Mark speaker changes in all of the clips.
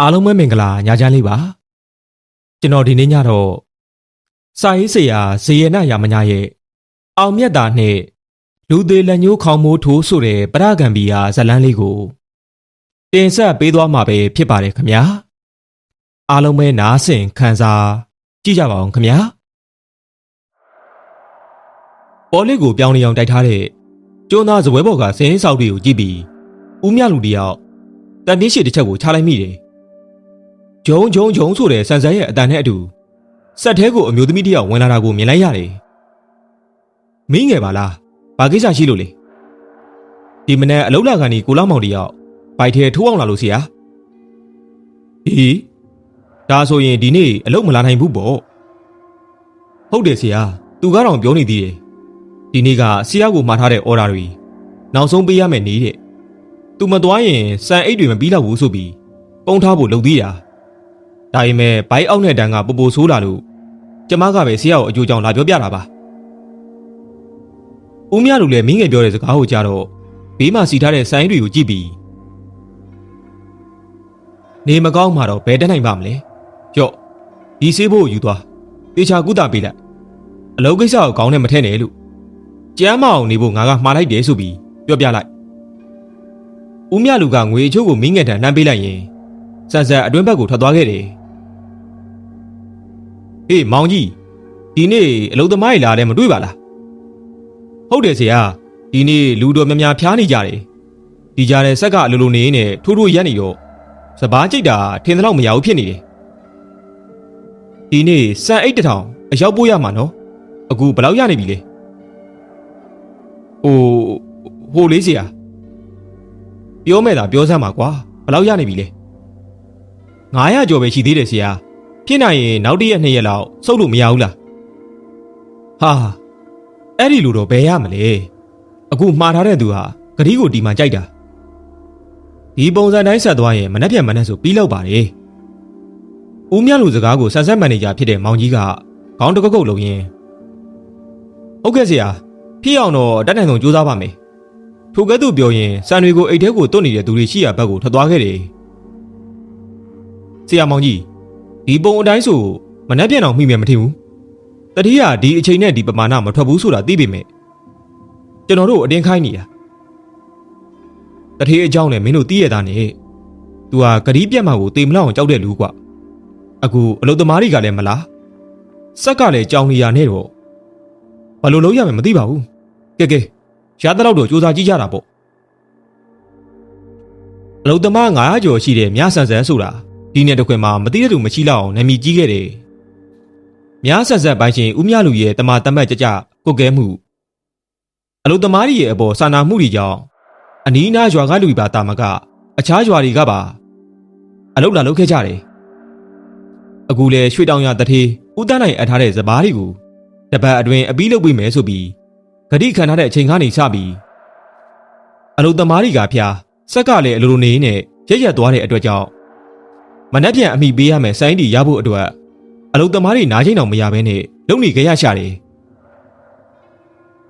Speaker 1: အားလုံးပဲမင်္ဂလာညချမ်းလေးပါကျွန်တော်ဒီနေ့ညတော့စာရေးဆရာဇေယနာရာမညာရဲ့အောင်မြတ်တာနဲ့လူသေးလက်ညှိုးခေါင်းမိုးထိုးဆိုတဲ့ပရဂံဘီယာဇတ်လန်းလေးကိုတင်ဆက်ပေးသွားမှာပဲဖြစ်ပါတယ်ခင်ဗျာအားလုံးပဲနားဆင်ခံစားကြည့်ကြပါအောင်ခင်ဗျာပေါ်လေးကိုပြောင်းနေအောင်တိုက်ထားတဲ့ကျွန်းသားဇပွဲဘော်ကစင်းဆောက်တွေကိုကြည့်ပြီးဦးမြလူတယောက်တန်တင်းရှိတစ်ချက်ကိုချလိုက်မိတယ် ဂျုံဂျုံဂျုံဆိုတဲ့ဆန်ဆန်ရဲ့အတန်နဲ့အတူဆက်သေးကိုအမျိုးသမီးတယောက်ဝင်လာတာကိုမြင်လိုက်ရတယ်မင်းငယ်ပါလားဘာကိစ္စရှိလို့လဲဒီမနေ့အလုတ်လာကန်ဒီကိုလောက်မောင်တယောက်ဘိုက်ထဲထိုးအောင်လာလို့ဆရာဟီးဒါဆိုရင်ဒီနေ့အလုတ်မလာနိုင်ဘူးပေါ့ဟုတ်တယ်ဆရာသူကတော့ပြောနေသေးတယ်ဒီနေ့ကဆရာကိုမှားထားတဲ့အော်ဒါတွေနောက်ဆုံးပေးရမယ်နေတဲ့သူမသွားရင်စံအိတ်တွေမပြီးတော့ဘူးဆိုပြီးပုံထားဖို့လုပ်သေးတာ ဒါပေမဲ့ဘိုက်အောက်နဲ့တန်းကပူပူဆိုးလာလို့ကျမကပဲဆရာကိုအကျိုးကြောင့်လာပြောပြတာပါဦးမြလူလည်းမင်းငယ်ပြောတဲ့စကားကိုကြားတော့ဘေးမှာစီထားတဲ့ဆိုင်းတွေကိုကြည့်ပြီးနေမကောင်းမှတော့ဘယ်တက်နိုင်ပါမလဲကြော့ဒီဆေးဖို့ယူသွားတေချာကုသပေးလိုက်အလုပ်ကိစ္စကိုကောင်းနဲ့မထည့်နဲ့လို့ကျမ်းမအောင်နေဖို့ငါကမှားလိုက်တယ်ဆိုပြီးပြောပြလိုက်ဦးမြလူကငွေအချို့ကိုမင်းငယ်တန်နှမ်းပေးလိုက်ရင်ဆန်ဆန်အတွင်းဘက်ကိုထွက်သွားခဲ့တယ် ဟေးမောင်ကြီးဒီနေ့အလုပ်သမားတွေလာတယ်မတွေ့ပါလားဟုတ်တယ်ဆရာဒီနေ့လူတော်များများဖျားနေကြတယ်ဒီကြားတဲ့ဆက်ကအလိုလိုနေနေထိုးထိုးရက်နေတော့စပားကြိတ်တာထင်သလောက်မရဘူးဖြစ်နေတယ်ဒီနေ့စံအိတ်တစ်ထောင်အရောက်ပို့ရမှာနော်အခုဘယ်လောက်ရနေပြီလဲဟိုဟိုလေးဆရာပြောမဲ့လားပြောစမ်းပါကွာဘယ်လောက်ရနေပြီလဲ900ကျော်ပဲရှိသေးတယ်ဆရာ ဖြစ်နိုင်ရင်နောက်တစ်ရက်နှစ်ရက်လောက်စုပ်လို့မရဘူးလားဟာအဲ့ဒီလိုတော့ဘယ်ရမလဲအခုမှားထားတဲ့သူဟာဂရီကိုဒီမှာကြိုက်တာဒီပုံစံတိုင်းဆက်သွားရင်မနှက်ပြန်မနှက်ဆိုပြီးလောက်ပါတယ်ဦးမြလူစကားကိုဆန်ဆက်မန်နေဂျာဖြစ်တဲ့မောင်ကြီးကခေါင်းတကုတ်ကုတ်လုံးရင်းဟုတ်ကဲ့ဆရာဖြစ်အောင်တော့တတ်နိုင်ဆုံးကြိုးစားပါမယ်ထိုကဲ့သို့ပြောရင်စံတွေကိုအိတ်ထဲကိုတွတ်နေတဲ့သူတွေရှိရဘက်ကိုထွက်သွားခဲ့တယ်ဆရာမောင်ကြီး ဒီပုံအတိုင်းဆိုမနှက်ပြန်အောင်မိမယ်မထင်ဘူးတတိယဒီအချိန်နဲ့ဒီပမာဏမထွက်ဘူးဆိုတာသိပေမဲ့ကျွန်တော်တို့အတင်းခိုင်းနေတာတတိယအကြောင်းနဲ့မင်းတို့သိရတာနဲ့ तू ဟာဂရီးပြက်မှာကိုတေမလောက်အောင်ကြောက်တဲ့လူကွအခုအလုသမားတွေကလည်းမလားစက်ကလည်းကြောင်နေရနဲ့တော့ဘာလို့လုံးရမယ်မသိပါဘူးကဲကဲရတဲ့လောက်တော့စူးစမ်းကြည့်ကြတာပေါ့အလုသမား900ကျော်ရှိတဲ့မြဆန်ဆန်ဆိုတာ ဒီနေ့တခွင်မှာမသိတဲ့သူမရှိလောက်အောင်နာမည်ကြီးခဲ့တယ်မြဆက်ဆက်ပိုင်းရှင်ဦးမြလူရဲ့တမာတမတ်ကြကြကုတ်ကဲမှုအလုသမားကြီးရဲ့အပေါ်စာနာမှုတွေကြောင့်အနီးနားရွာကလူပါတာမက အခြားရွာတွေကပါအလုလာလုခဲ့ကြတယ်အခုလေရွှေတောင်ရတထေးဦးတန်းနိုင်အပ်ထားတဲ့စပားတွေကိုတပတ်အတွင်းအပီးလုပ်ပေးမယ်ဆိုပြီးဂတိခံထားတဲ့အချိန်ကနေစပြီးအလုသမားတွေကဖျားစက်ကလည်းအလိုလိုနေနဲ့ရက်ရက်သွားတဲ့အတွက်ကြောင့် မနှက်ပြန်အမိပေးရမယ်စိုင်းတီရဖို့အတွက်အလုသမားတွေနားချင်းအောင်မရဘဲနဲ့လုံနေကြရရှာတယ်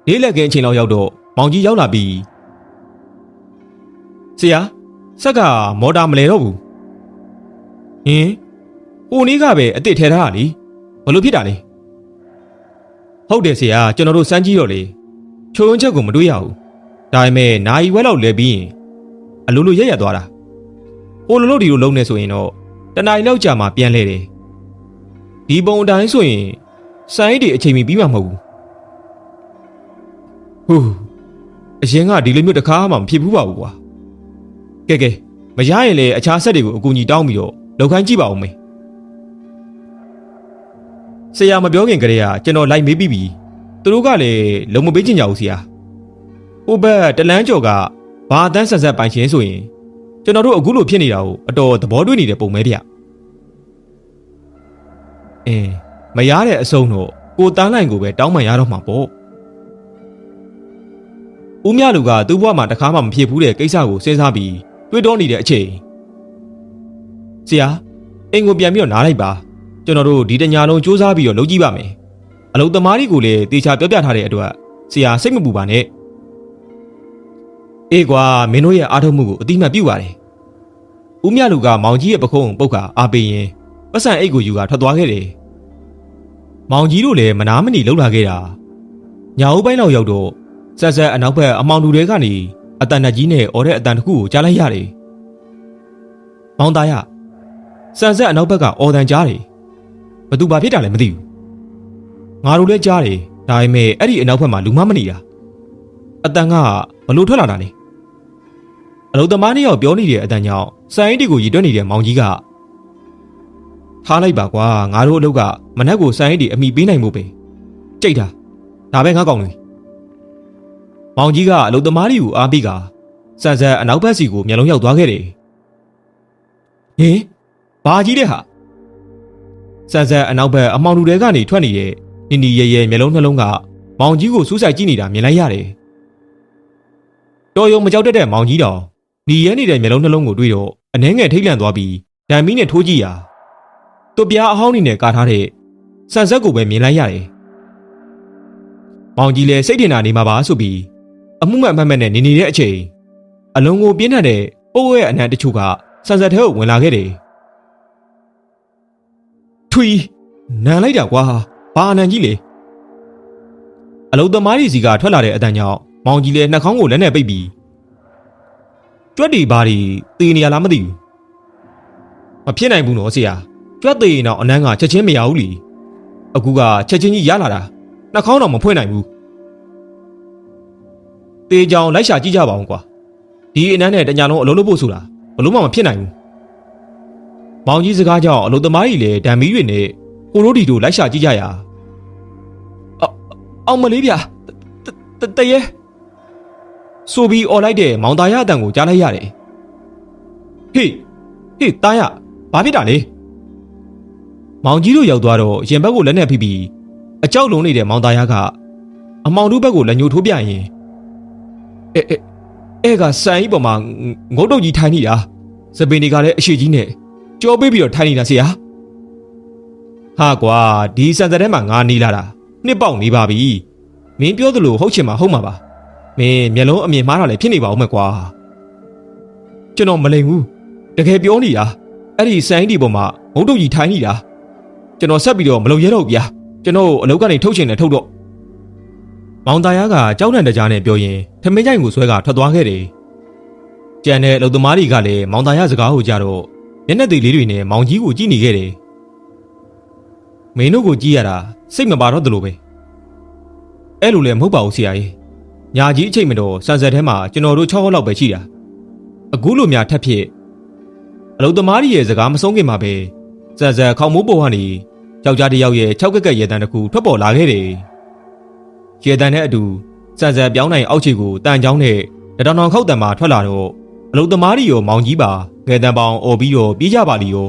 Speaker 1: လေးလက်ကင်းအချိန်လောက်ရောက်တော့မောင်ကြီးရောက်လာပြီးဆရာဆက်ကမော်တာမလဲတော့ဘူးဟင်ဟိုနေ့ကပဲအစ်စ်ထဲထားတာလीဘလို့ဖြစ်တာလဲဟုတ်တယ်ဆရာကျွန်တော်တို့စမ်းကြည့်တော့လေချိုးဝန်းချက်ကိုမတွေးရဘူးဒါပေမဲ့နာယီဝက်လောက်လဲပြီးရင်အလိုလိုရက်ရက်သွားတာဟိုလိုလိုဒီလိုလုံးနေဆိုရင်တော့ တနားရီလောက်ကြာမှပြန်လဲတယ်ဒီပုံအတိုင်းဆိုရင်စိုင်းတွေအချိန်မီပြီးမှမဟုတ်ဘူးဟူးအရင်ကဒီလိုမျိုးတစ်ခါမှမဖြစ်ဘူးပါဘူးကွာကဲကဲမရရင်လေအခြားဆက်တွေကိုအကူအညီတောင်းပြီးတော့လောက်ခိုင်းကြည့်ပါဦးမေဆရာမပြောခင်ကတည်းကကျွန်တော်လိုက်မေးပြီးပြီသူတို့ကလည်းလုံမပေးချင်ကြဘူးဆရာဟိုဘက်တလန်းကျော်ကဘာအတန်းဆက်ဆက်ပိုင်ရှင်ဆိုရင်ကျွန်တော်တို့အခုလိုဖြစ်နေတာကိုအတော်သဘောတွေ့နေတဲ့ပုံပဲဗျ အင်းမရတဲ့အဆုံးတော့ကိုတန်းလိုက်ကိုပဲတောင်းပန်ရတော့မှာပေါ့ဦးမြလူကသူ့ဘဝမှာတခါမှမဖြစ်ဘူးတဲ့ကိစ္စကိုစဉ်းစားပြီးတွေးတောနေတဲ့အချိန်ဆရာအိမ်ကိုပြန်ပြီးတော့နားလိုက်ပါကျွန်တော်တို့ဒီတညာလုံးစူးစမ်းပြီးတော့လုပ်ကြည့်ပါမယ်အလုပ်သမားတွေကိုလည်းတေချာပြောပြထားတဲ့အတွက်ဆရာစိတ်မပူပါနဲ့အေးကွာမင်းတို့ရဲ့အားထုတ်မှုကိုအတိအမှတ်ပြုပါတယ်ဦးမြလူကမောင်ကြီးရဲ့ပခုံးပုတ်ကအားပေးရင်ပတ်စံအိတ်ကိုယူကထွက်သွားခဲ့တယ်။ မောင်ကြီးတို့လည်းမနာမနေလှုပ်လာခဲ့တာ။ညာဦးပိုင်းလောက်ရောက်တော့ဆက်ဆက်အနောက်ဘက်အမောင်လူတွေကနေအတန်တကြီးနဲ့အော်တဲ့အတန်တစ်ခုကိုကြားလိုက်ရတယ်။မောင်သားရဆန်ဆက်အနောက်ဘက်ကအော်တန်ကြားတယ်။ဘသူဘာဖြစ်တာလဲမသိဘူး။ငါတို့လည်းကြားတယ်ဒါပေမဲ့အဲ့ဒီအနောက်ဘက်မှာလူမမနေတာ။အတန်ကဘလို့ထွက်လာတာလဲ။အလုသမားနှစ်ယောက်ပြောနေတဲ့အတန်ကြောင့်စိုင်းတီကိုရည်တွက်နေတဲ့မောင်ကြီးက ထားလိုက်ပါကွာငါတို့အလုကမနက်ကိုစိုင်းတီအမိပေးနိုင်မှုပဲကြိတ်တာဒါပဲငါကောင်းလေမောင်ကြီးကအလုသမားတွေကိုအားပေးကစန်ဆက်အနောက်ဘက်စီကိုမျက်လုံးရောက်သွားခဲ့တယ်ဟင်ဘာကြီးတဲ့ဟာစန်ဆက်အနောက်ဘက်အမောင်လူတွေကနေထွက်နေတဲ့နီနီရဲရဲမျက်လုံးနှလုံးကမောင်ကြီးကိုစူးစိုက်ကြည့်နေတာမြင်လိုက်ရတယ်တော်ရုံမကြောက်တတ်တဲ့မောင်ကြီးတော်နီရဲနေတဲ့မျက်လုံးနှလုံးကိုတွေ့တော့အနှဲငယ်ထိတ်လန့်သွားပြီးဒံမီနဲ့ထိုးကြည့်ရာ သူ့ပြားအဟောင်းနေနဲ့ကာထားတဲ့ဆန်ဆက်ကိုပဲမြင်လိုက်ရတယ်။မောင်ကြီးလည်းစိတ်ထင်တာနေမှာပါဆိုပြီးအမှုမှန်မှန်မှန်နဲ့နေနေတဲ့အချိန်အလုံးကိုပြင်းထန်တဲ့ပိုးရဲ့အနံတချို့ကဆန်ဆက်ထဲကိုဝင်လာခဲ့တယ်။ထွီနန်လိုက်တာကွာဘာအနံကြီးလေအလုံးသမားကြီးစီကထွက်လာတဲ့အတန်ကြောင့်မောင်ကြီးလည်းနှာခေါင်းကိုလက်နဲ့ပိတ်ပြီးကြွက်တီဘာဒီတည်နေရလားမသိဘူးမဖြစ်နိုင်ဘူးနော်ဆရာ ကြွက်သေးရင်တော့အနန်းကချက်ချင်းမရဘူးလीအခုကချက်ချင်းကြီးရလာတာနှာခေါင်းတော့မဖွင့်နိုင်ဘူးတေးကြောင်လိုက်ရှာကြည့်ကြပါအောင်ကွာဒီအနန်းနဲ့တညာလုံးအလုံးလို့ဖို့ဆိုတာဘလို့မှမဖြစ်နိုင်ဘူးမောင်ကြီးစကားကြောင့်အလုံးသမားကြီးလည်းဒံမီတွေနဲ့ကိုရိုဒီတို့လိုက်ရှာကြည့်ကြရအော်အောင်မလေးဗျာတတရဲဆိုပြီးអော်လိုက်တဲ့မောင်သားရအတန်ကိုကြားလိုက်ရတယ်ဟေးဟေးတားရဘာဖြစ်တာလဲ မောင်ကြီးတို့ရောက်သွားတော့ရင်ဘက်ကိုလက်နဲ့ဖိပြီးအကြောက်လုံးနေတဲ့မောင်သားရကအမောင်တို့ဘက်ကိုလက်ညှိုးထိုးပြရင်အဲအဲအဲကစံကြီးပေါ်မှာငုတ်တုတ်ကြီးထိုင်နေတာစပင်တွေကလည်းအရှိကြီးနဲ့ကြောပေးပြီးတော့ထိုင်နေတာဆရာဟာကွာဒီစံစတဲ့မှာငါနေလာတာနှစ်ပေါက်နေပါပြီမင်းပြောသလိုဟုတ်ချင်မှာဟုတ်မှာပါမင်းမျက်လုံးအမြင်မှားတာလည်းဖြစ်နေပါဦးမယ်ကွာကျွန်တော်မလိမ်ဘူးတကယ်ပြောနေတာအဲ့ဒီဆိုင်းဒီပေါ်မှာငုတ်တုတ်ကြီးထိုင်နေတာ ကျွန်တော်ဆက်ပြီးတော့မလုပ်ရတော့ဘူးဗျာကျွန်တော်အလုပ်ကနေထုတ်ချင်တယ်ထုတ်တော့မောင်သားရကကြောက်တဲ့တကြားနဲ့ပြောရင်ထမင်းကြိုင်ကိုဆွဲကထွက်သွားခဲ့တယ်ကြံတဲ့အလုပ်သမားတွေကလည်းမောင်သားရစကားကိုကြတော့မျက်နှာသေးလေးတွေနဲ့မောင်ကြီးကိုကြည့်နေခဲ့တယ်မင်းတို့ကိုကြည့်ရတာစိတ်မပါတော့သလိုပဲအဲ့လိုလည်းမဟုတ်ပါဘူးဆရာကြီးညာကြီးအချိန်မတော်စံဆက်ထဲမှာကျွန်တော်တို့6ဟောက်လောက်ပဲရှိတာအခုလိုများထပ်ဖြစ်အလုသမားကြီးရဲ့စကားမဆုံးခင်မှာပဲ စံဆက်ခေါင်းမိုးပေါ်ကနေယောက်ျားတစ်ယောက်ရဲ့၆ကက်ကက်ရေတံတစ်ခုထွက်ပေါ်လာခဲ့တယ်ရေတံနဲ့အတူစံဆက်ပြောင်းနိုင်အောက်ခြေကိုတန်ချောင်းနဲ့တတောင်တောင်ခောက်တံမှာထွက်လာတော့အလုသမားကြီးရောမောင်ကြီးပါငယ်တံပေါင်អော်ပြီးတော့ပြေးကြပါလီရော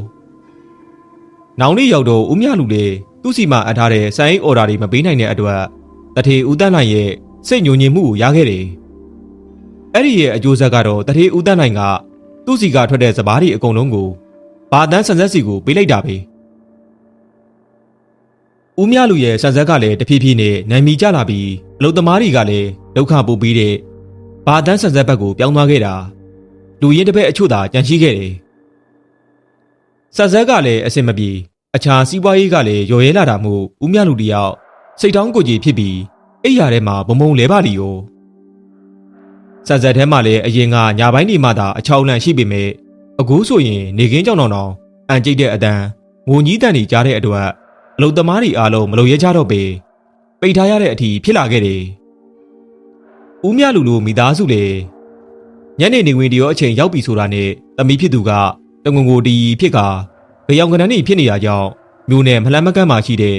Speaker 1: နောင်လေးရောက်တော့ဦးမြလူလေသူ့စီမှာအပ်ထားတဲ့စိုင်းအော်ဒါတွေမပေးနိုင်တဲ့အတွက်တထေဦးတန်းနိုင်ရဲ့စိတ်ညှိုညင်မှုကိုရခဲ့တယ်။အဲ့ဒီရဲ့အကျိုးဆက်ကတော့တထေဦးတန်းနိုင်ကသူ့စီကထွက်တဲ့စပားတွေအကုန်လုံးကို ဘာတန်းဆန်ဆက်စီကိုပေးလိုက်တာပဲ။ဦးမြလူရဲ့ဆန်ဆက်ကလည်းတဖြည်းဖြည်းနဲ့နာမီကျလာပြီးအလုသမားတွေကလည်းဒုက္ခပို့ပြီးတဲ့ဘာတန်းဆန်ဆက်ဘက်ကိုပြောင်းသွားခဲ့တာလူရင်းတစ်ပည့်အချို့သာကြံရှိခဲ့တယ်။ဆန်ဆက်ကလည်းအစင်မပြေအခြားစီးပွားရေးကလည်းရော်ရဲလာတာမို့ဦးမြလူတယောက်စိတ်တောင်းကိုကြီးဖြစ်ပြီးအိယာထဲမှာဘုံဘုံလဲပါလီယောစက်စက်ထဲမှာလည်းအရင်ကညာပိုင်းနေမှသာအချောင်းလန့်ရှိပေမဲ့ အခုဆိုရင်နေကင်းကြောင်တောင်အန်ကျိတ်တဲ့အတန်ငိုကြီးတန်တွေကြားတဲ့အတွက်အလုသမားတွေအားလုံးမလို့ရဲကြတော့ပေပိတ်ထားရတဲ့အထိဖြစ်လာခဲ့တယ်ဦးမြလူလူမိသားစုလေညနေနေဝင်တရောအချိန်ရောက်ပြီဆိုတာနဲ့သမီးဖြစ်သူကတငုံကိုတီဖြစ်ကကြောင်ကနန်းနေဖြစ်နေတာကြောင့်မြို့နယ်မလှမ်းမကန့်မှာရှိတဲ့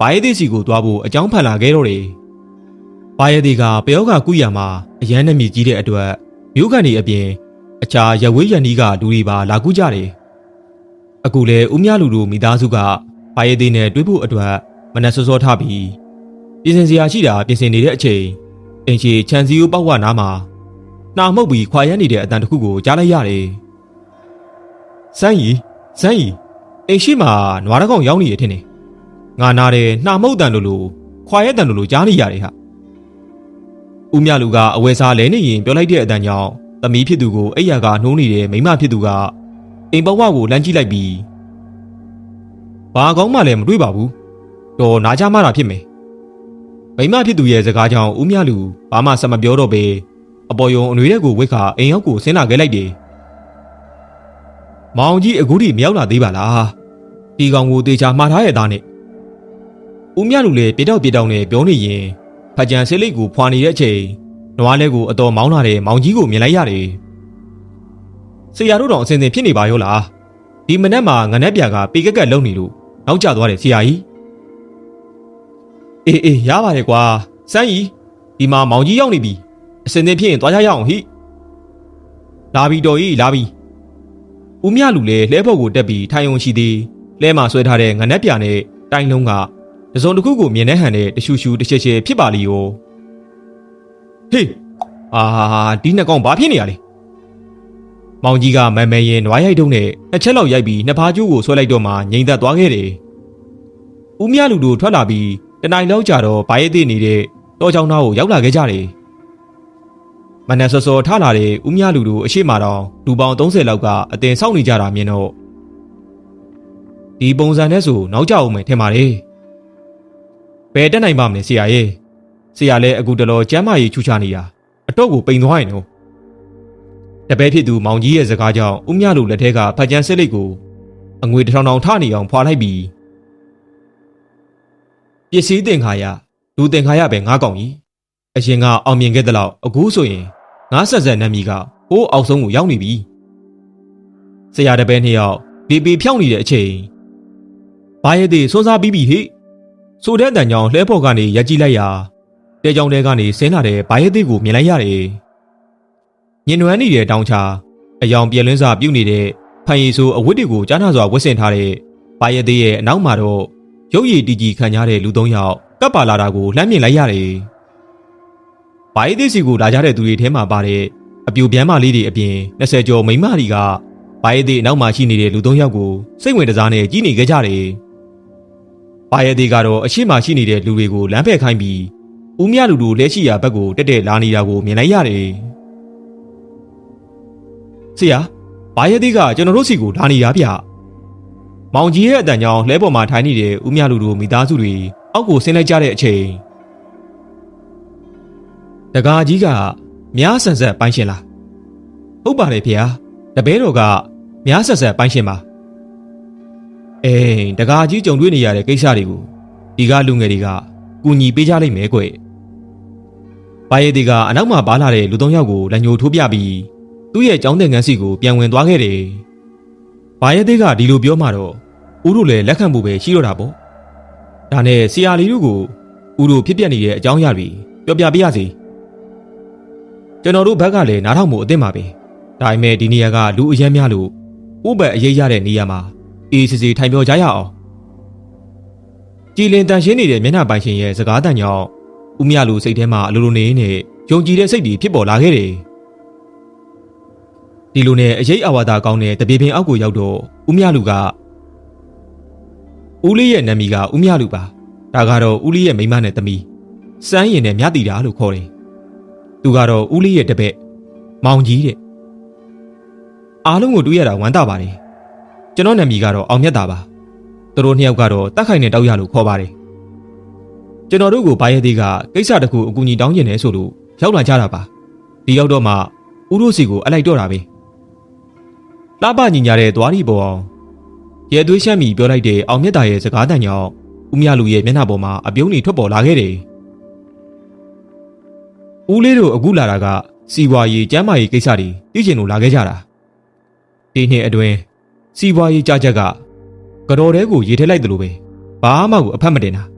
Speaker 1: ဘာရဲသေးစီကိုသွားဖို့အကြောင်းဖန်လာခဲ့တော့တယ်။ဘာရဲသေးကပယောကကုရမှာအရန်နဲ့မြည်ကြီးတဲ့အတွက်မြို့ကန်ဒီအပြင် အခြားရဝေးရန်ဒီကလူတွေပါလာကူကြတယ်။အခုလေဦးမြလူတို့မိသားစုကဘာရဲသေးနဲ့တွေ့ဖို့အတွက်မနက်စောစောထပြီးပြင်ဆင်စရာရှိတာပြင်ဆင်နေတဲ့အချိန်အင်ချီချန်စီကိုပောက်ဝနာမှာနှာမှုတ်ပြီးခွာရမ်းနေတဲ့အတန်တစ်ခုကိုကြားလိုက်ရတယ်။စမ်းရီစမ်းရီအိမ်ရှိမှာနွားတကောင်ရောက်နေရတဲ့ထင်တယ်ငါနာတယ်နှာမုတ်တန်လို့လို့ခွာရဲတန်လို့လို့ကြားနေရတယ်ဟာဦးမြလူကအဝဲစားလဲနေရင်ပြောလိုက်တဲ့အတန်ကြောင့် သမီးဖြစ်သူကိုအိယာကနှိုးနေတဲ့မိမဖြစ်သူကအိမ်ဘဝကိုလမ်းကြည့်လိုက်ပြီးဘာကောင်းမှလည်းမတွေ့ပါဘူးတော်နာကြမှတာဖြစ်မယ်မိမဖြစ်သူရဲ့စကားကြောင့်ဦးမြလူဘာမှဆက်မပြောတော့ပဲအပေါ်ယုံအနွေရက်ကိုဝိတ်ခါအိမ်ရောက်ကိုဆင်းလာခဲ့လိုက်တယ်မောင်ကြီးအခုထိမရောက်လာသေးပါလားဒီကောင်ကိုတေချာမှားထားရဲ့သားနဲ့ဦးမြလူလည်းပြေတော့ပြေတော့နဲ့ပြောနေရင်ဖကြံဆေးလိတ်ကိုဖွာနေတဲ့အချိန် နွားလဲကိုအတော်မောင်းလာတဲ့မောင်ကြီးကိုမြင်လိုက်ရတယ်ဆရာတို့တော့အစင်စင်ဖြစ်နေပါရောလားဒီမနက်မှာငနက်ပြာကပေကက်ကက်လုံနေလို့နောက်ကျသွားတယ်ဆရာကြီးအေးအေးရပါတယ်ကွာစမ်းကြီးဒီမှာမောင်ကြီးရောက်နေပြီအစင်စင်ဖြစ်ရင်သွားကြရအောင်ဟိလာပြီတော်ကြီးလာပြီဦးမြလူလည်းလှဲဖို့ကိုတက်ပြီးထိုင်ုံရှိသည်လှဲမှာဆွဲထားတဲ့ငနက်ပြာနဲ့တိုင်လုံးကတစုံတစ်ခုကိုမြင်တဲ့ဟန်နဲ့တရှူရှူတရှဲရှဲဖြစ်ပါလီယော ဟေးအာဒီနှစ်ကောင်ဘာဖြစ်နေရလဲမောင်ကြီးကမမဲရင်နွားရိုက်တုံးနဲ့တစ်ချက်လောက်ရိုက်ပြီးနှစ်ဖားကျိုးကိုဆွဲလိုက်တော့မှငိမ့်သက်သွားခဲ့တယ်ဦးမြလူတို့ထွက်လာပြီးတနိုင်လောက်ကြတော့ဘာရဲ့သေးနေတဲ့တောချောင်းသားကိုရောက်လာခဲ့ကြတယ်မနက်စောစောထလာတဲ့ဦးမြလူတို့အရှိမတော်လူပေါင်း30လောက်ကအတင်ဆောက်နေကြတာမြင်တော့ဒီပုံစံနဲ့ဆိုနောက်ကျအောင်မယ်ထင်ပါတယ်ဘယ်တက်နိုင်ပါမလဲဆရာရဲ့ ဆရာလည်းအခုတလောကျမ်းမာရေးချူချနေတာအတော့ကိုပိန်သွားရင်တော့တပည့်ဖြစ်သူမောင်ကြီးရဲ့စကားကြောင့်ဦးမြလူလက်ထက်ကဖတ်ကြမ်းစစ်လိတ်ကိုအငွေတစ်ထောင်ထောင်ထနေအောင်ဖွာလိုက်ပြီးပစ္စည်းတင်ခါရလူတင်ခါရပဲငါးကောင်ကြီးအရင်ကအောင်မြင်ခဲ့တဲ့လောက်အခုဆိုရင်ငါးဆက်ဆက်နတ်မီကဟိုးအောက်ဆုံးကိုရောက်နေပြီဆရာတပည့်နှစ်ယောက်ဒီပီဖြောင်းနေတဲ့အချိန်ဘာရဲ့သေးစွန်းစားပြီးပြီဟိဆိုတဲ့အတန်ကြောင့်လှဲဖို့ကနေရက်ကြည့်လိုက်ရာ တဲကြောင်တဲကနေဆင်းလာတဲ့ဘာရဲ့သေးကိုမြင်လိုက်ရတယ်ညင်နွမ်းနေတဲ့တောင်ချာအယောင်ပြက်လွန်းစာပြုတ်နေတဲ့ဖန်ရည်ဆိုအဝတ်တွေကိုကြားနာစွာဝတ်ဆင်ထားတဲ့ဘာရဲ့သေးရဲ့အနောက်မှာတော့ရုပ်ရည်တီကြီးခံရတဲ့လူသုံးယောက်ကပ်ပါလာတာကိုလှမ်းမြင်လိုက်ရတယ်။ဘာရေးသေးစီကိုလာကြတဲ့သူတွေထဲမှာပါတဲ့အပြူပြမ်းမလေးတွေအပြင်20ကျော်မိန်းမတွေကဘာရေးသေးအနောက်မှာရှိနေတဲ့လူသုံးယောက်ကိုစိတ်ဝင်တစားနဲ့ကြည့်နေကြကြတယ်။ဘာရေးသေးကတော့အရှိမရှိနေတဲ့လူတွေကိုလမ်းဖက်ခိုင်းပြီး ဦးမြလူတို့လက်ရှိရာဘက်ကိုတက်တက်လာနေတာကိုမြင်လိုက်ရတယ်။ဆရာဘာရေးသေးကကျွန်တော်တို့စီကိုလာနေတာဗျ။မောင်ကြီးရဲ့အတန်ကြောင့်လဲပေါ်မှာထိုင်နေတဲ့ဦးမြလူတို့မိသားစုတွေအောက်ကိုဆင်းလိုက်ကြတဲ့အချိန်တကာကြီးကမြားဆန်ဆက်ပိုင်းရှင်လားဟုတ်ပါတယ်ဖေဟာတပည့်တော်ကမြားဆက်ဆက်ပိုင်းရှင်ပါအေးတကာကြီးကြုံတွေ့နေရတဲ့ကိစ္စတွေကိုဒီကလူငယ်တွေကကူညီပေးကြလိမ့်မယ်ကွ။ ဘာယေတီကအနောက်မှာပါလာတဲ့လူသုံးယောက်ကိုလက်ညှိုးထိုးပြပြီးသူ့ရဲ့ចောင်းတဲ့ငန်းစီကိုပြန်ဝင်သွားခဲ့တယ်။ဘာယေတီကဒီလိုပြောမှတော့ဦးတို့လည်းလက်ခံဖို့ပဲရှိတော့တာပေါ့။ဒါနဲ့ဆရာလေးတို့ကိုဦးတို့ဖြစ်ပျက်နေတဲ့အကြောင်းအရာတွေပြောပြပေးရစီ။ကျွန်တော်တို့ဘက်ကလည်းနားထောင်မှုအသင့်ပါပဲ။ဒါပေမဲ့ဒီနေရာကလူအယမ်းများလို့ဥပ္ပအရေးရတဲ့နေရာမှာအေးစစ်စစ်ထိုင်ပြောကြရအောင်။ကြည်လင်တန်ရှင်းနေတဲ့မျက်နှာပိုင်ရှင်ရဲ့စကားတန်ကြောင့် ဦးမြလူစိတ်ထဲမှာအလိုလိုနေနဲ့ယုံကြည်တဲ့စိတ်တွေဖြစ်ပေါ်လာခဲ့တယ်။ဒီလိုနဲ့အရေးအဝါဒကောင်းတဲ့တပြေပင်အောက်ကိုရောက်တော့ဦးမြလူကဦးလေးရဲ့နာမည်ကဦးမြလူပါ။ဒါကတော့ဦးလေးရဲ့မိန်းမနဲ့သမီးစမ်းရင်နဲ့မြတီတာလို့ခေါ်တယ်။သူကတော့ဦးလေးရဲ့တပည့်မောင်ကြီးတဲ့။အားလုံးကိုတွေ့ရတာဝမ်းသာပါတယ်။ကျွန်တော်နာမည်ကတော့အောင်မြတ်တာပါ။သူတို့နှစ်ယောက်ကတော့တက်ခိုင်နဲ့တောက်ရလို့ခေါ်ပါတယ်။ ကျွန်တော်တို့ကိုဘာရဲ့သေးကကိစ္စတစ်ခုအကူအညီတောင်းကျင်နေဆိုလို့ရောက်လာကြတာပါ။ဒီရောက်တော့မှဦးတို့စီကိုအလိုက်တော့တာပဲ။လှပညီညာတဲ့သွားရီပေါ်အောင်ရဲသွေးရှမ်းမီပြောလိုက်တဲ့အောင်မြတ်တာရဲ့စကားတန်ကြောင့်ဦးမြလူရဲ့မျက်နှာပေါ်မှာအပြုံးတွေထွက်ပေါ်လာခဲ့တယ်။ဦးလေးတို့အခုလာတာကစီပွားရေးကျမ်းမာရေးကိစ္စတွေသိချင်လို့လာခဲ့ကြတာ။ဒီနှစ်အတွင်းစီပွားရေးကြကြက်ကကတော်တဲကိုရေထည့်လိုက်တယ်လို့ပဲဘာမှကိုအဖက်မတင်တာ။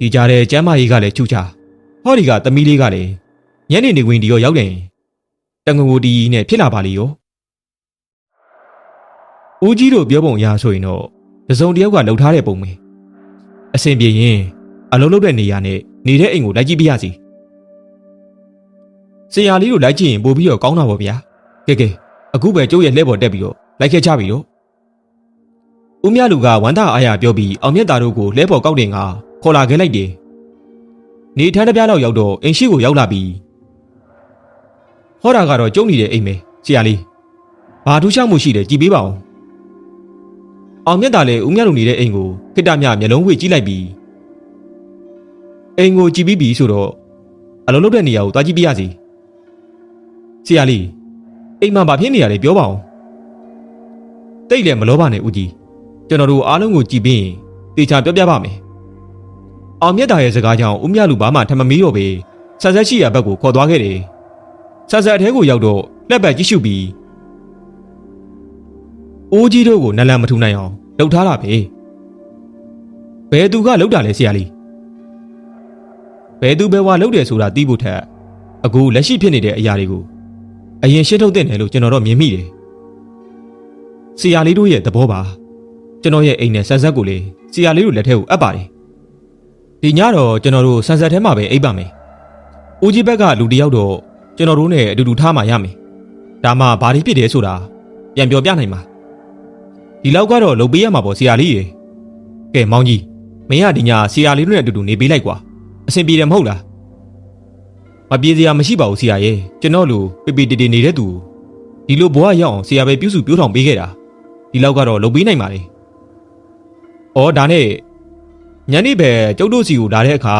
Speaker 1: ဒီကြားတဲ့ကျမ်းမာရေးကလည်းချူချဟောဒီကသမီးလေးကလည်းညနေနေဝင်ဒီရောရောက်တယ်တငငိုတီနဲ့ဖြစ်လာပါလေရော။ဦးကြီးတို့ပြောပုံအရဆိုရင်တော့တစုံတစ်ယောက်ကလှုပ်ထားတဲ့ပုံပဲ။အဆင်ပြေရင်အလုံးလုံးတဲ့နေရာနဲ့နေတဲ့အိမ်ကိုလိုက်ကြည့်ပြရစီ။ဆရာလေးတို့လိုက်ကြည့်ရင်ပို့ပြီးတော့ကောင်းတာပေါ့ဗျာ။ကဲကဲအခုပဲကျိုးရဲ့လှဲပေါ်တက်ပြီးတော့လိုက်ခဲ့ကြပြီတော့။ဦးမြလူကဝမ်းသာအားရပြောပြီးအောင်မြတ်တာတို့ကိုလှဲပေါ်ကောက်တင်က ခေါ်လာခဲ့လိုက်တယ်။နေထမ်းတစ်ပြားလောက်ရောက်တော့အိမ်ရှိကိုရောက်လာပြီးဟောတာကတော့ကျုံနေတဲ့အိမ်ပဲဆရာလေးဘာထူးခြားမှုရှိတယ်ကြည်ပေးပါဦးအောင်မြတ်တာလည်းဦးမြတ်လူနေတဲ့အိမ်ကိုခိတ္တမြမျက်လုံးဝှေ့ကြည့်လိုက်ပြီးအိမ်ကိုကြည်ပြီးပြီဆိုတော့အလုံးလုံးတဲ့နေရာကိုသွားကြည့်ပြရစီဆရာလေးအိမ်မှာဘာဖြစ်နေရလဲပြောပါဦးတိတ်လည်းမလောပါနဲ့ဦးကြီးကျွန်တော်တို့အားလုံးကိုကြည်ပြီးရင်တေချာပြောပြပါမယ် အောင်မြတ်တာရဲ့စကားကြောင့်ဦးမြတ်လူဘာမှထမမီးတော့ပဲဆက်ဆက်ရှိရဘက်ကိုခေါ်သွားခဲ့တယ်ဆက်ဆက်အထဲကိုရောက်တော့လက်ပတ်ကြည့်ရှုပြီးအိုးကြီးတို့ကိုနလန်မထူနိုင်အောင်လှုပ်ထားတာပဲဘယ်သူကလှုပ်တာလဲဆရာလေးဘယ်သူဘယ်ဝါလှုပ်တယ်ဆိုတာသိဖို့ထက်အခုလက်ရှိဖြစ်နေတဲ့အရာတွေကိုအရင်ရှင်းထုတ်တဲ့နယ်လို့ကျွန်တော်တော့မြင်မိတယ်ဆရာလေးတို့ရဲ့သဘောပါကျွန်တော်ရဲ့အိမ်နဲ့ဆန်းဆက်ကိုလေဆရာလေးတို့လက်ထဲကိုအပ်ပါတယ် ဒီညတော့ကျွန်တော်တို့ဆန်းဆက်ထဲမှာပဲအိပ်ပါမယ်ဦးကြီးဘက်ကလူတစ်ယောက်တော့ကျွန်တော်တို့နဲ့အတူတူထားမှရမယ်ဒါမှဘာတွေဖြစ်တယ်ဆိုတာပြန်ပြောပြနိုင်မှာဒီလောက်ကတော့လုပ်ပေးရမှာပေါ့ဆရာလေးရေကဲမောင်ကြီးမင်းကဒီညဆရာလေးတို့နဲ့အတူတူနေပေးလိုက်ကွာအဆင်ပြေတယ်မဟုတ်လားမပြေစရာမရှိပါဘူးဆရာရဲ့ကျွန်တော်လူပေပေတေတေနေတဲ့သူဒီလိုဘဝရောက်အောင်ဆရာပဲပြုစုပြောထောင်ပေးခဲ့တာဒီလောက်ကတော့လုပ်ပေးနိုင်ပါလေဩဒါနဲ့ ညနေပဲကျုပ်တို့စီကိုလာတဲ့အခါ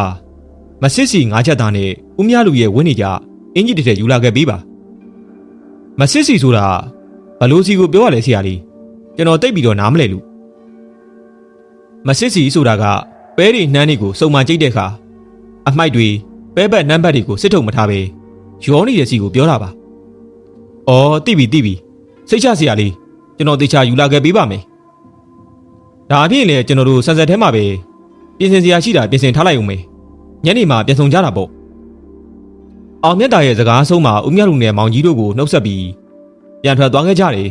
Speaker 1: မစစ်စီငါးချက်သားနဲ့ဦးမြလူရဲ့ဝင်းနေကြအင်ဂျီတစ်ထည်ယူလာခဲ့ပေးပါမစစ်စီဆိုတာဘလို့စီကိုပြောရလဲဆရာလေးကျွန်တော်တိတ်ပြီးတော့နားမလဲလို့မစစ်စီဆိုတာကပဲတွေနှမ်းတွေကိုစုံမကြိတ်တဲ့အခါအမိုက်တွေပဲဘက်နံပါတ်တွေကိုစစ်ထုံမထားပဲရောနေတဲ့စီကိုပြောတာပါ။အော်တိပြီတိပြီစိတ်ချစရာလေးကျွန်တော်တေချာယူလာခဲ့ပေးပါမယ်။ဒါအပြင်လေကျွန်တော်တို့ဆက်ဆက်ထဲမှာပဲ ပြင်ဆင်စရာရှိတာပြင်ဆင်ထားလိုက်အောင်မယ်။ညနေမှာပြန်ဆောင်ကြတာပေါ့။အောင်မြတ်တာရဲ့စကားဆုံးမှာဦးမြတ်လူနဲ့မောင်ကြီးတို့ကိုနှုတ်ဆက်ပြီးပြန်ထွက်သွားခဲ့ကြတယ်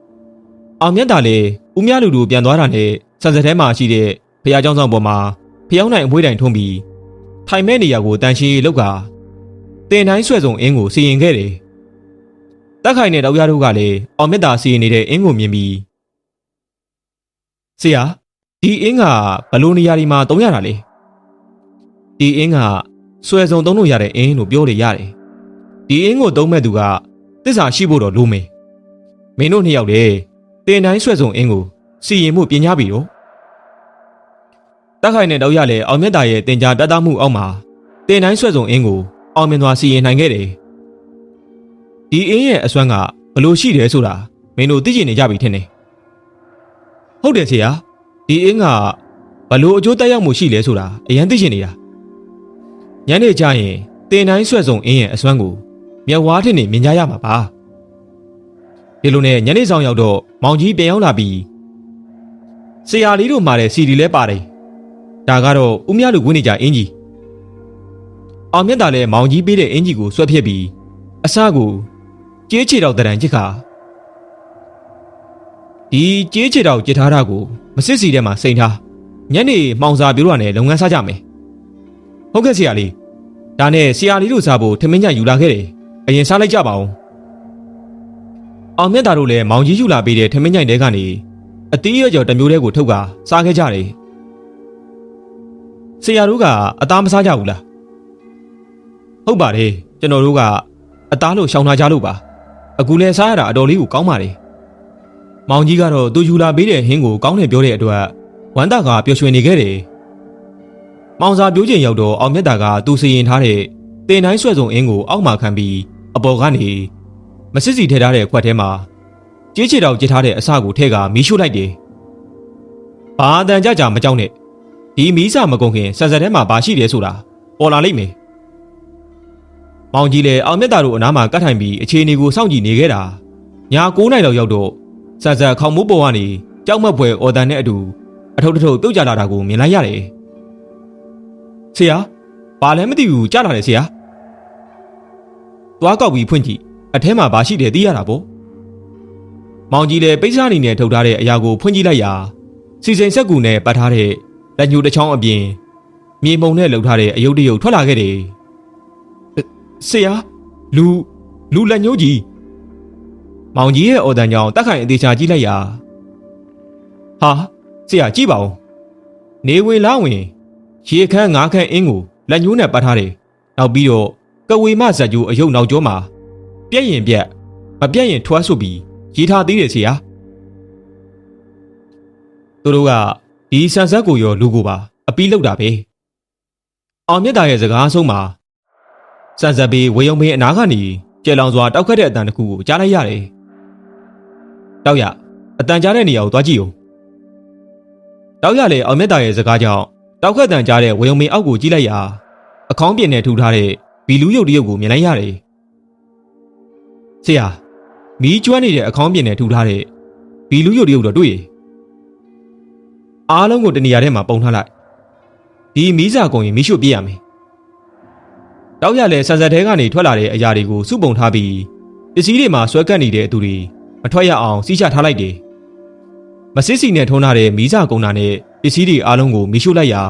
Speaker 1: ။အောင်မြတ်တာလည်းဦးမြတ်လူတို့ပြန်သွားတာနဲ့ဆက်ဆက်ထဲမှာရှိတဲ့ဖះเจ้าဆောင်ပေါ်မှာဖျောင်းနိုင်အမွှေးတိုင်ထုံးပြီးထိုင်မဲ့နေရာကိုတန်ရှင်းလောက်ကတင်တိုင်းဆွဲဆောင်အင်းကိုစီရင်ခဲ့တယ်။တက်ခိုင်နဲ့တောက်ရတို့ကလည်းအောင်မြတ်တာစီရင်နေတဲ့အင်းကိုမြင်ပြီးဆရာ ဒီအင်းကဘလို့နေရာဒီမှာတုံးရတာလေ။ဒီအင်းကဆွဲဆောင်တုံးလို့ရတဲ့အင်းလို့ပြောလို့ရတယ်။ဒီအင်းကိုတုံးမဲ့သူကတစ္ဆာရှိဖို့တော့လိုမယ်။မင်းတို့နှစ်ယောက်လေတင်တိုင်းဆွဲဆောင်အင်းကိုစီရင်မှုပြင်냐ပြီတော့တက်ခိုင်နဲ့တောက်ရလည်းအောင်မြတ်တာရဲ့တင် जा ပြတ်သားမှုအောက်မှာတင်တိုင်းဆွဲဆောင်အင်းကိုအောင်မြင်စွာစီရင်နိုင်ခဲ့တယ်။ဒီအင်းရဲ့အစွမ်းကဘလို့ရှိတယ်ဆိုတာမင်းတို့သိကျင်နေကြပြီထင်တယ်။ဟုတ်တယ်ဆရာ။ ဒီအင်းကဘလို့အကျိုးတက်ရောက်မှုရှိလဲဆိုတာအရင်သိကျင်နေတာ။ညနေကျရင်တင်တိုင်းဆွဲဆောင်အင်းရဲ့အစွမ်းကိုမြက်ဝါးထင်နေမြင်ကြရမှာပါ။ဒီလိုနဲ့ညနေဆောင်ရောက်တော့မောင်ကြီးပြန်ရောက်လာပြီးဆရာလေးတို့မှာတဲ့စီဒီလဲပါတယ်။ဒါကတော့ဦးမြလူဝင်းနေကြအင်ကြီးအောင်မြတ်တာလည်းမောင်ကြီးပေးတဲ့အင်ကြီးကိုဆွဲဖြစ်ပြီးအစကိုကြေးချေတော်တရံချစ်ခါ ဒီကြေးချေတော်ကြစ်ထားတာကိုမစစ်စီထဲမှာစိန်ထားညနေမှောင်စာပြိုးရနဲ့လုပ်ငန်းစားကြမယ်ဟုတ်ကဲ့ဆရာလေးဒါနဲ့ဆရာလေးတို့စားဖို့ထမင်းညယူလာခဲ့တယ်အရင်စားလိုက်ကြပါဦးအောင်မြတ်တာတို့လည်းမောင်ကြီးယူလာပေးတဲ့ထမင်းညိုင်တဲကနေအတီးရကျော်တစ်မျိုးတည်းကိုထုတ်ကာစားခဲ့ကြတယ်ဆရာတို့ကအသားမစားကြဘူးလားဟုတ်ပါတယ်ကျွန်တော်တို့ကအသားလို့ရှောင်ထားကြလို့ပါအခုလဲစားရတာအတော်လေးကိုကောင်းပါတယ် မောင်ကြီးကတော့သူယူလာပေးတဲ့ဟင်းကိုကောင်းတယ်ပြောတဲ့အတွက်ဝမ်းသာကပျော်ရွှင်နေခဲ့တယ်မောင်စာပြိုးချိန်ရောက်တော့အောင်မြတ်တာကသူစီရင်ထားတဲ့တင်တိုင်းဆွဲစုံအင်းကိုအောက်မှာခံပြီးအပေါ်ကနေမစစ်စီထဲထားတဲ့ခွက်ထဲမှာကြေးချေတောင်ကြစ်ထားတဲ့အစကိုထဲကမီးရှို့လိုက်တယ်ဘာအတန်ကြကြမကြောက်နဲ့ဒီမီးစာမကုန်ခင်ဆက်ဆက်ထဲမှာဘာရှိတယ်ဆိုတာပေါ်လာလိမ့်မယ်။မောင်ကြီးလည်းအောင်မြတ်တာတို့အနားမှာကတ်ထိုင်ပြီးအခြေအနေကိုစောင့်ကြည့်နေခဲ့တာ။ည9နာရီလောက်ရောက်တော့ ဆက်ဆက်ခေါင်မိုးပေါ်ကနေကြောက်မက်ပွဲအော်တန်နဲ့အတူအထုပ်ထုပ်ပြုတ်ကြလာတာကိုမြင်လိုက်ရတယ်။ဆရာဘာလဲမသိဘူးကြားလာတယ်ဆရာ။သွားကောက်ပြီးဖွင့်ကြည့်အထဲမှာဘာရှိတယ်သိရတာပေါ့။မောင်ကြီးလည်းပိတ်စားနေနဲ့ထုတ်ထားတဲ့အရာကိုဖွင့်ကြည့်လိုက်ရာစီစိန်ဆက်ကူနဲ့ပတ်ထားတဲ့လက်ညှိုးတစ်ချောင်းအပြင်မြေမုံနဲ့လှုပ်ထားတဲ့အယုတ်တရုတ်ထွက်လာခဲ့တယ်။ဆရာလူလူလက်ညှိုးကြီး မောင်ကြီးရဲ့အော်တန်ကြောင့်တက်ခိုင်အသေးချာကြည့်လိုက်ရာဟာဆရာကြည့်ပါဦးနေဝင်လာဝင်ရေခမ်းငါးခမ်းအင်းကိုလက်ညှိုးနဲ့ပတ်ထားတယ်။နောက်ပြီးတော့ကဝေမဇက်ကျိုးအယုတ်နောက်ကျောမှာပြက်ရင်ပြက်မပြက်ရင်ထွားဆုပ်ပြီးရေးထားသေးတယ်ဆရာသူတို့ကဒီဆန်ဆက်ကိုရောလူကိုပါ အပီးလောက်တာပဲအောင်မြတ်တာရဲ့စကားအဆုံးမှာဆန်ဆက်ပြီးဝေယုံမင်းအနာကနေကျဲလောင်စွာတောက်ခတ်တဲ့အတန်တစ်ခုကိုကြားလိုက်ရတယ် တောက်ရအတန်ကြားတဲ့နေရာကိုသွားကြည့်ဦးတောက်ရလေအောင်မြတ်တာရဲ့စကားကြောင့်တောက်ခတ်တန်ကြားတဲ့ဝေယုံမင်းအောက်ကိုကြည့်လိုက်ရာအခေါင်းပြင်းနဲ့ထူထားတဲ့ဘီလူးရုပ်တရုပ်ကိုမြင်လိုက်ရတယ်ဆရာမီးကျွမ်းနေတဲ့အခေါင်းပြင်းနဲ့ထူထားတဲ့ဘီလူးရုပ်တရုပ်တော့တွေ့ရအားလုံးကိုတနေရာထဲမှာပုံထားလိုက်ဒီမီးစာကုန်ရင်မီးရှို့ပြရမယ်တောက်ရလဲဆန်ဆက်ထဲကနေထွက်လာတဲ့အရာတွေကိုစုပုံထားပြီးပစ္စည်းတွေမှာဆွဲကပ်နေတဲ့အသူတွေ မထွက်ရအောင်စီးချထားလိုက်တယ်မစစ်စီနဲ့ထုံးထားတဲ့မီးစာကုန်တာနဲ့ပစ္စည်းတွေအားလုံးကိုမီးရှို့လိုက်ရာ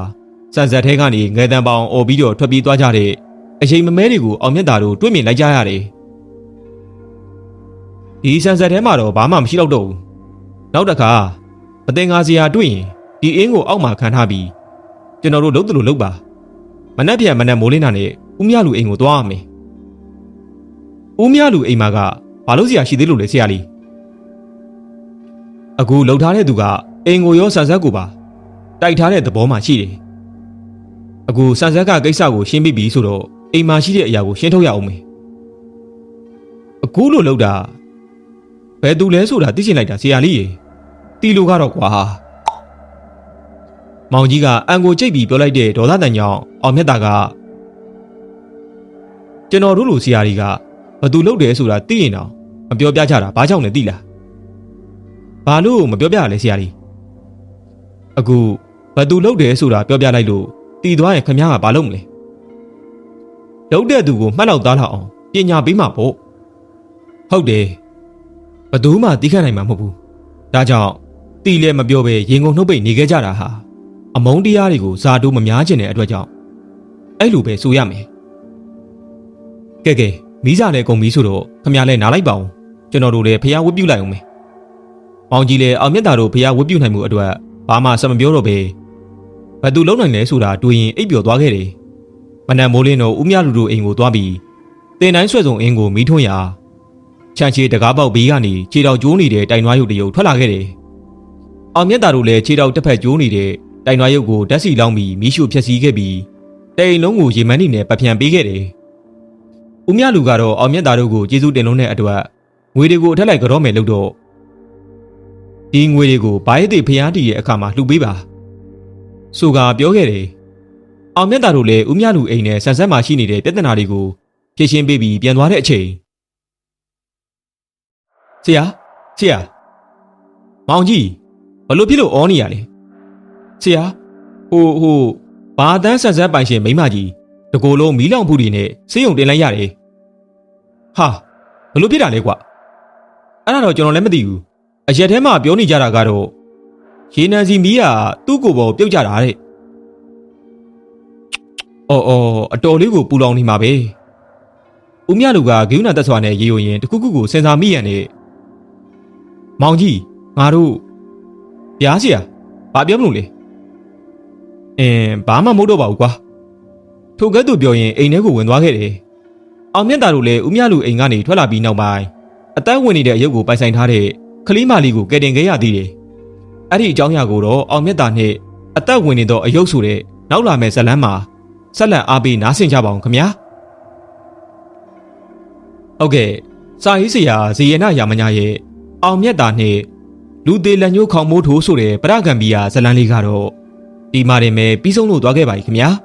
Speaker 1: ဆန်ဆက်ထဲကနေငယ်တံပေါင်អော်ပြီးတော့ထွက်ပြေးသွားကြတဲ့အချိန်မမဲတွေကိုအောင်မြတ်တာတို့တွေ့မြင်လိုက်ကြရတယ်ဒီဆန်ဆက်ထဲမှာတော့ဘာမှမရှိတော့တော့ဘူးနောက်တစ်ခါမတင်ငါစရာတွေ့ရင်ဒီအင်းကိုအောက်မှာခံထားပြီးကျွန်တော်တို့လုံးတလို့လုံးပါမနှက်ပြန်မနှက်မိုးလင်းတာနဲ့ဦးမြလူအိမ်ကိုသွားရမယ်ဦးမြလူအိမ်မှာကဘာလို့စရာရှိသေးလို့လဲဆရာလေး အခုလှုပ်ထားတဲ့သူကအိမ်ကိုရောဆန်ဆက်ကိုပါတိုက်ထားတဲ့သဘောမှရှိတယ်အခုဆန်ဆက်ကကိစ္စကိုရှင်းပြီးပြီဆိုတော့အိမ်မှာရှိတဲ့အရာကိုရှင်းထုတ်ရအောင်မယ်အခုလို့လှုပ်တာဘယ်သူလဲဆိုတာသိချင်လိုက်တာဆရာလေးရေတီလိုကတော့ကွာမောင်ကြီးကအန်ကိုကြိတ်ပြီးပြောလိုက်တဲ့ဒေါသတန်ကြောင့်အောင်မြတ်တာကကျွန်တော်တို့လူဆရာကြီးကဘသူလုပ်တယ်ဆိုတာသိရင်တော့မပြောပြကြတာဘာကြောင့်လဲသိလား ဘာလို့မပြောပြရလဲဆရာကြီးအခုဘသူလုပ်တယ်ဆိုတာပြောပြလိုက်လို့တည်သွားရင်ခမ ्या ကဘာလုပ်မလဲလုပ်တဲ့သူကိုမှတ်လောက်သားလောက်အောင်ပညာပေးမှာပေါ့ဟုတ်တယ်ဘသူမှတီးခတ်နိုင်မှာမဟုတ်ဘူးဒါကြောင့်တီလည်းမပြောဘဲရင်ကုန်နှုတ်ပိတ်နေခဲ့ကြတာဟာအမုန်းတရားတွေကိုဇာတိုးမများကျင်တဲ့အတွက်ကြောင့်အဲ့လိုပဲဆိုရမယ်ကဲကဲမိစားလည်းကုန်ပြီဆိုတော့ခမရလဲနားလိုက်ပါဦးကျွန်တော်တို့လည်းဖျားဝတ်ပြုတ်လိုက်အောင်မယ် မောင်ကြီးလည်းအောင်မြတ်တာတို့ဖျားဝတ်ပြုတ်နိုင်မှုအတွက်ဘာမှဆက်မပြောတော့ပဲဘသူလုံးနိုင်လဲဆိုတာတွေးရင်အိပ်ပျော်သွားခဲ့တယ်မနက်မိုးလင်းတော့ဦးမြလူတို့အိမ်ကိုသွားပြီးတင်တိုင်းဆွဲဆောင်အင်းကိုမီးထွန်းရာချန်ချီတကားပေါက်ဘေးကနေခြေတော်ကျိုးနေတဲ့တိုင်နွားရုပ်တရုပ်ထွက်လာခဲ့တယ်အောင်မြတ်တာတို့လည်းခြေတော်တစ်ဖက်ကျိုးနေတဲ့တိုင်နွားရုပ်ကိုဓာတ်စီလောင်းပြီးမီးရှို့ဖျက်ဆီးခဲ့ပြီးတိန်လုံးကိုရေမန်းနေနဲ့ပတ်ပြန်ပေးခဲ့တယ်။ဦးမြလူကတော့အောင်မြတ်သားတို့ကိုကျေးဇူးတင်လုံးတဲ့အတွက်ငွေတွေကိုအထက်လိုက်ကြောမယ်လို့တော့ ဒီငွေတွေကိုဘိုင်းသေးဖျားတီရဲ့အခါမှာလှူပေးပါ။ဆိုကပြောခဲ့တယ်။အောင်မြတ်သားတို့လည်းဦးမြလူအိမ်နဲ့ဆန်ဆက်မှာရှိနေတဲ့ပြဿနာတွေကိုဖြေရှင်းပေးပြီးပြန်သွားတဲ့အချိန်ဆရာဆရာမောင်ကြီးဘလို့ဖြစ်လို့အောနေရလဲဆရာဟိုဟိုဘာတန်းဆက်ဆက်ပိုင်ရှင်မိမကြီးတကိုယ်လုံးမီးလောင်ဘူးတွေနဲ့စေးရုံတင်လိုက်ရတယ်ဟာဘလို့ဖြစ်တာလဲကွအဲ့ဒါတော့ကျွန်တော်လည်းမသိဘူး အရက်ထဲမှာပြောနေကြတာကတော့ရေနံစီမီးကသူ့ကိုယ်ပေါ်ပြုတ်ကြတာတဲ့အော်အော်အတော်လေးကိုပူလောင်နေမှာပဲဦးမြလူကဂိူးနာတက်စွာနဲ့ရေယိုရင်တခုခုကိုစင်စာမိရန်နဲ့မောင်ကြီးငါတို့ပြားစီယာဘာပြောမလို့လဲအင်းဘာမှမဟုတ်တော့ပါဘူးကွာထိုကဲ့သို့ပြောရင်အိမ်ထဲကိုဝင်သွားခဲ့တယ်အောင်မြတ်တာတို့လည်းဦးမြလူအိမ်ကနေထွက်လာပြီးနောက်ပိုင်းအသက်ဝင်နေတဲ့အရုပ်ကိုပိုင်ဆိုင်ထားတဲ့ ခလီမာလီကိုကယ်တင်ခဲ့ရသေးတယ်အဲ့ဒီအကြောင်းအရာကိုတော့အောင်မြတ်တာနဲ့အသက်ဝင်နေသောအယုတ်ဆိုတဲ့နောက်လာမယ့်ဇလန်းမှာဆက်လက်အားပေးနားဆင်ကြပါအောင်ခင်ဗျာဟုတ်ကဲ့စာရေးဆရာဇေယနာရာမညာရဲ့အောင်မြတ်တာနဲ့လူသေးလက်ညှိုးခေါင်မိုးထိုးဆိုတဲ့ပရဂံဘီယာဇလန်းလေးကတော့ဒီမှာတင်ပဲပြီးဆုံးလို့သွားခဲ့ပါပြီခင်ဗျာ။